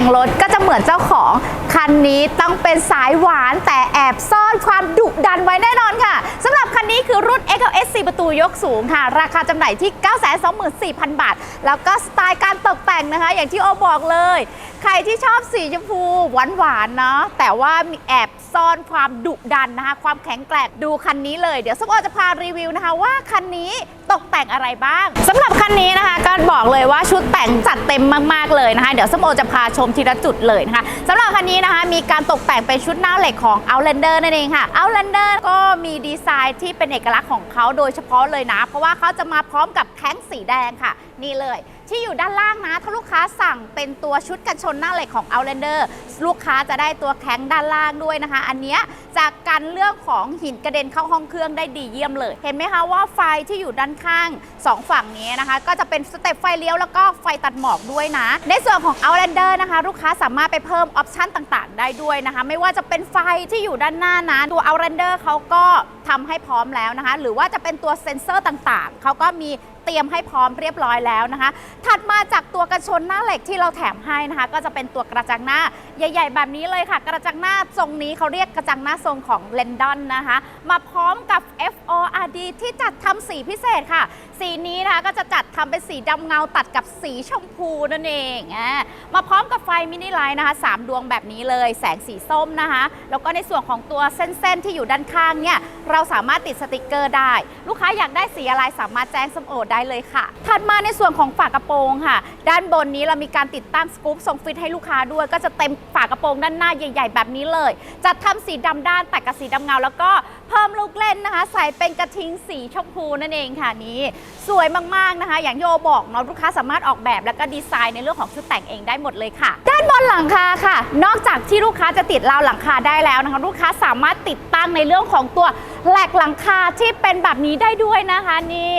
แต่งรถก็จะเหมือนเจ้าของ นนี้ต้องเป็นสายหวานแต่แอบซ่อนความดุดันไว้แน่นอนค่ะสำหรับคันนี้คือรุ่น XLS 4 ประตูยกสูงค่ะ ราคาจำหน่ายที่ 924,000 บาท แล้วก็สไตล์การตกแต่งนะคะ อย่างที่โอบอกเลย ใครที่ชอบสีชมพูหวานหวานๆเนาะแต่ว่ามีแอบซ่อนความดุดันนะคะ ความแข็งแกร่งดูคันนี้เลย เดี๋ยวส้มโอจะพารีวิวนะคะว่าคันนี้ตกแต่งอะไรบ้างสำหรับคันนี้นะคะก็บอกเลยว่าชุดแต่งจัดเต็มมากๆเลยนะคะ เดี๋ยวส้มโอจะพาชมทีละจุดเลยนะคะสำหรับคันนี้นะคะมีการตกแต่งเป็นชุดหน้าเหล็กของ Outlander นั่นเองค่ะ Outlander ก็มีดีไซน์ที่เป็นเอกลักษณ์ของเขาโดยเฉพาะเลยนะ เพราะว่าเขาจะมาพร้อมกับแท้งสีแดงค่ะ นี่เลย ที่อยู่ด้านล่างนะ ถ้าลูกค้าสั่งเป็นตัวชุดกันชนหน้าเหล็กของ Outlander ลูกค้าจะได้ตัวแข้งด้านล่างด้วยนะคะ อันเนี้ยจากการเลือกของหินกระเด็นเข้าห้องเครื่องได้ดีเยี่ยมเลย เห็นไหมคะว่าไฟที่อยู่ด้านข้างสองฝั่งนี้นะคะ ก็จะเป็นสเต็ปไฟเลี้ยวแล้วก็ไฟตัดหมอกด้วยนะ ในส่วนของ Outlander นะคะ ลูกค้าสามารถไปเพิ่มออปชันต่างๆ ได้ด้วยนะคะ ไม่ว่าจะเป็นไฟที่อยู่ด้านหน้านะตัว Outlander เขาก็ทำให้พร้อมแล้วนะคะ หรือว่าจะเป็นตัวเซ็นเซอร์ต่างๆ เขาก็มีเตรียมให้พร้อมเรียบร้อยแล้วนะคะ ถัดมาจากตัวกระชนหน้าเหล็กที่เราแถมให้นะคะ ก็จะเป็นตัวกระจังหน้าใหญ่ ๆ แบบนี้เลยค่ะ กระจังหน้าทรงนี้เขาเรียกกระจังหน้าทรงของเลนดอนนะคะ มาพร้อมกับ FORD ที่จัดทำสีพิเศษค่ะ สีนี้นะคะก็จะจัดทำเป็นสีดำเงาตัดกับสีชมพูนั่นเองอมาพร้อมกับไฟมินิไลท์นะคะสามดวงแบบนี้เลย แสงสีส้มนะคะ แล้วก็ในส่วนของตัวเส้นๆที่อยู่ด้านข้างเนี่ยเราสามารถติดสติกเกอร์ได้ ลูกค้าอยากได้สีอะไรสามารถแจ้งสมโอได้เลยค่ะ ถัดมาในส่วนของฝากระโปรงค่ะ ด้านบนนี้เรามีการติดตั้งสกู๊ปทรงฟิตให้ลูกค้าด้วย ก็จะเต็มฝากระโปรงด้านหน้าใหญ่ ๆ แบบนี้เลย จัดทำสีดำด้านแต่กับสีดำเงาแล้วก็ เพิ่มลูกเล่นนะคะ ใส่เป็นกระทิงสีชมพูนั่นเองค่ะนี้สวยมากๆนะคะ อย่างที่โอบอกเนาะลูกค้าสามารถออกแบบแล้วก็ดีไซน์ในเรื่องของชุดแต่งเองได้หมดเลยค่ะ ด้านบนหลังคาค่ะ นอกจากที่ลูกค้าจะติดราวหลังคาได้แล้วนะคะ ลูกค้าสามารถติดตั้งในเรื่องของตัวแหลกหลังคาที่เป็นแบบนี้ได้ด้วยนะคะนี่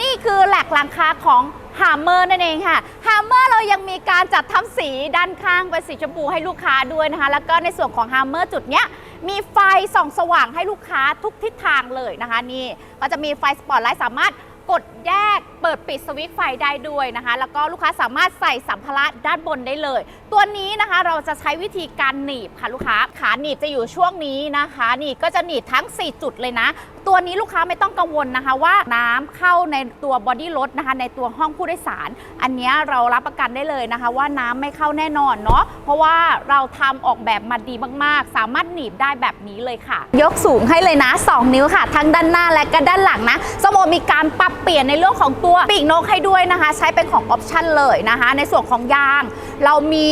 นี่คือแหลกหลังคาของฮาร์เมอร์นั่นเองค่ะฮาร์เมอร์เรายังมีการจัดทำสีด้านข้างเป็นสีชมพูให้ลูกค้าด้วยนะคะ แล้วก็ในส่วนของฮาร์เมอร์จุดเนี้ย มีไฟส่องสว่างให้ลูกค้าทุกทิศทางเลยนะคะนี่ก็จะมีไฟสปอตไลท์สามารถกดแยกเปิดปิดสวิตช์ไฟได้ด้วยนะคะ แล้วก็ลูกค้าสามารถใส่สัมภาระด้านบนได้เลย ตัวนี้นะคะเราจะใช้วิธีการหนีบค่ะลูกค้า ขาหนีบจะอยู่ช่วงนี้นะคะหนี่ก็จะหนีบทั้ง 4 จุดเลยนะ ตัวนี้ลูกค้าไม่ต้องกังวลนะคะว่าน้ำเข้าในตัวบอดี้รถนะคะ ในตัวห้องผู้โดยสาร อันนี้เรารับประกันได้เลยนะคะ ว่าน้ำไม่เข้าแน่นอนเนาะเพราะว่าเราทำออกแบบมาดีมากๆ สามารถหนีบได้แบบนี้เลยค่ะ ยกสูงให้เลยนะ 2 นิ้วค่ะ ทั้งด้านหน้าและก็ด้านหลังนะสโมมีการปรับเปลี่ยนในเรื่องของตัวปีกนกให้ด้วยนะคะ ใช้เป็นของออปชั่นเลยนะคะ ในส่วนของยาง เรามี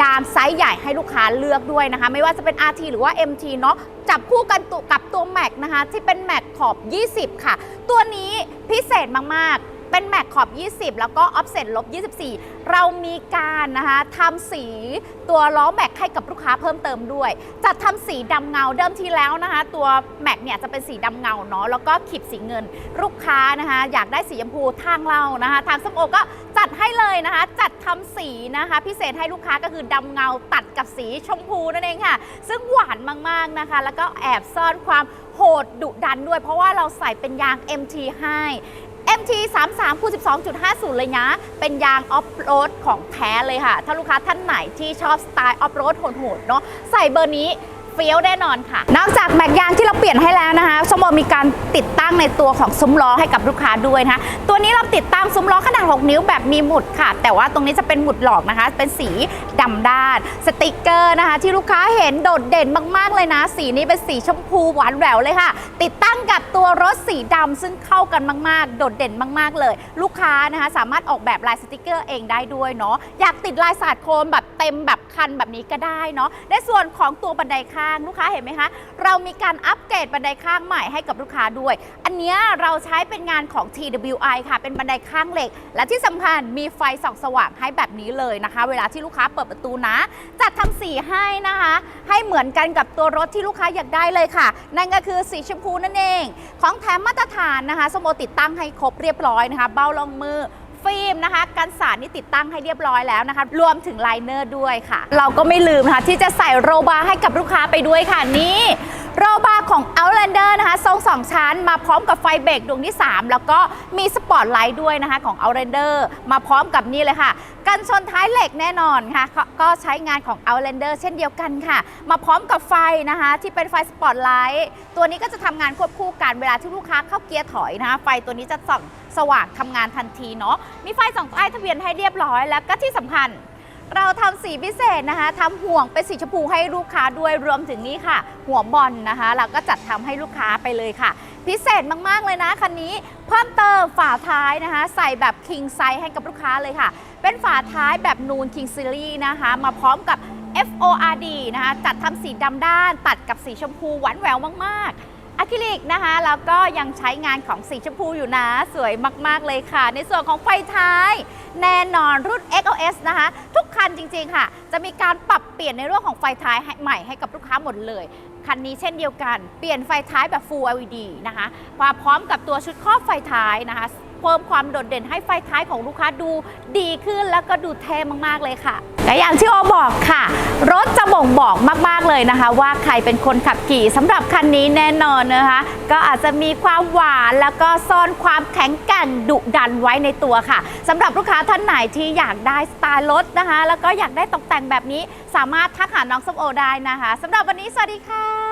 ยางไซส์ใหญ่ให้ลูกค้าเลือกด้วยนะคะ ไม่ว่าจะเป็น RT หรือว่า MT เนาะจับคู่กันตุกับตัวแม็กนะคะ ที่เป็นแม็กขอบ 20 ค่ะ ตัวนี้พิเศษมากๆ เป็นแม็กขอบ 20 แล้วก็ออฟเซ็ตลบ 24 เรามีการนะคะทำสีตัวล้อแม็กให้กับลูกค้าเพิ่มเติมด้วย จัดทำสีดำเงาเดิมทีแล้วนะคะ ตัวแม็กเนี่ยจะเป็นสีดำเงาเนาะแล้วก็ขีดสีเงิน ลูกค้านะคะอยากได้สีชมพูทางเรานะคะ ทางส้มโอก็จัดให้เลยนะคะ จัดทำสีนะคะ พิเศษให้ลูกค้าก็คือดำเงาตัดกับสีชมพูนั่นเองค่ะ ซึ่งหวานมากๆนะคะ แล้วก็แอบซ่อนความโหดดุดันด้วย เพราะว่าเราใส่เป็นยาง MT ให้ MT 3 3คูณ12.50 เลยนะ เป็นยางออฟโรดของแท้เลยค่ะ ถ้าลูกค้าท่านไหนที่ชอบสไตล์ออฟโรดโหดๆเนาะใส่เบอร์นี้ เฟี้ยวแน่นอนค่ะ นอกจากแม็กยางที่เราเปลี่ยนให้แล้วนะคะสมอมีการติดตั้งในตัวของซุ้มล้อให้กับลูกค้าด้วยนะคะตัวนี้เราติดตั้งซุ้มล้อขนาด 6 นิ้วแบบมีหมุดค่ะ แต่ว่าตรงนี้จะเป็นหมุดหลอกนะคะ เป็นสีดำด้าน สติกเกอร์นะคะ ที่ลูกค้าเห็นโดดเด่นมากๆเลยนะ สีนี้เป็นสีชมพูหวานแหววเลยค่ะ ติดตั้งกับตัวรถสีดำซึ่งเข้ากันมากๆ โดดเด่นมาก ๆ เลย ลูกค้านะคะสามารถออกแบบลายสติกเกอร์เองได้ด้วยเนาะอยากติดลายสาดโคมแบบเต็มแบบคันแบบนี้ก็ได้เนาะในส่วนของตัวบันไดข้างลูกค้าเห็นไหมคะ เรามีการอัปเกรดบันไดข้างใหม่ให้กับลูกค้าด้วย อันเนี้ยเราใช้เป็นงานของ TWI ค่ะ เป็นบันไดข้างเหล็ก และที่สำคัญมีไฟส่องสว่างให้แบบนี้เลยนะคะ เวลาที่ลูกค้าเปิดประตูนะ จัดทำสีให้นะคะ ให้เหมือนกันกับตัวรถที่ลูกค้าอยากได้เลยค่ะ นั่นก็คือสีชมพูนั่นเอง ของแถมมาตรฐานนะคะสโมติดตั้งให้ครบเรียบร้อยนะคะ เบ้ารองมือ ฟิล์มนะคะกันสาดนี่ติดตั้งให้เรียบร้อยแล้วนะคะ รวมถึงไลเนอร์ด้วยค่ะ เราก็ไม่ลืมนะคะที่จะใส่โรบาร์ให้กับลูกค้าไปด้วยค่ะนี่ โรบาร์ของ Outlander นะคะทรงสองชั้นมาพร้อมกับไฟเบรกดวงที่ 3 แล้วก็มีสปอตไลท์ด้วยนะคะของ Outlander มาพร้อมกับนี่เลยค่ะ กันชนท้ายเหล็กแน่นอนค่ะก็ก็ใช้งานของ Outlander เช่นเดียวกันค่ะ มาพร้อมกับไฟนะคะที่เป็นไฟสปอตไลท์ตัวนี้ก็จะทำงานควบคู่กันเวลาที่ลูกค้าเข้าเกียร์ถอยนะคะไฟตัวนี้จะส่องสว่างทำงานทันทีเนาะมีไฟส่องใต้ทะเบียนให้เรียบร้อยแล้วก็ที่สำคัญ เราทำสีพิเศษนะคะทำห่วงเป็นสีชมพูให้ลูกค้าด้วยรวมถึงนี่ค่ะ หัวบอลนะคะ เราก็จัดทำให้ลูกค้าไปเลยค่ะ พิเศษมากๆเลยนะคันนี้เพิ่มเติมฝาท้ายนะคะ ใส่แบบ king size ให้กับลูกค้าเลยค่ะ เป็นฝาท้ายแบบนูน king series นะคะ มาพร้อมกับ FORD นะคะ จัดทำสีดำด้านตัดกับสีชมพูหวานแหววมากๆ อะคริลิกนะคะ แล้วก็ยังใช้งานของสีชมพูอยู่นะ สวยมาก ๆ เลยค่ะ ในส่วนของไฟท้าย แน่นอนรุ่น XLS นะคะ ทุกคันจริง ๆ ค่ะ จะมีการปรับเปลี่ยนในเรื่องของไฟท้ายใหม่ให้กับลูกค้าหมดเลยคันนี้เช่นเดียวกัน เปลี่ยนไฟท้ายแบบ Full LED นะคะพร้อมกับตัวชุดครอบไฟท้ายนะคะ เพิ่มความโดดเด่นให้ไฟท้ายของลูกค้าดูดีขึ้นแล้วก็ดูเท่มากๆเลยค่ะและอย่างที่โอบอกค่ะ รถจะบ่งบอกมากๆเลยนะคะ ว่าใครเป็นคนขับขี่สำหรับคันนี้แน่นอนนะคะ ก็อาจจะมีความหวานแล้วก็ซ่อนความแข็งแกร่งดุดันไว้ในตัวค่ะสำหรับลูกค้าท่านไหนที่อยากได้สไตล์รถนะคะ แล้วก็อยากได้ตกแต่งแบบนี้สามารถทักหาน้องส้มโอได้นะคะสำหรับวันนี้สวัสดีค่ะ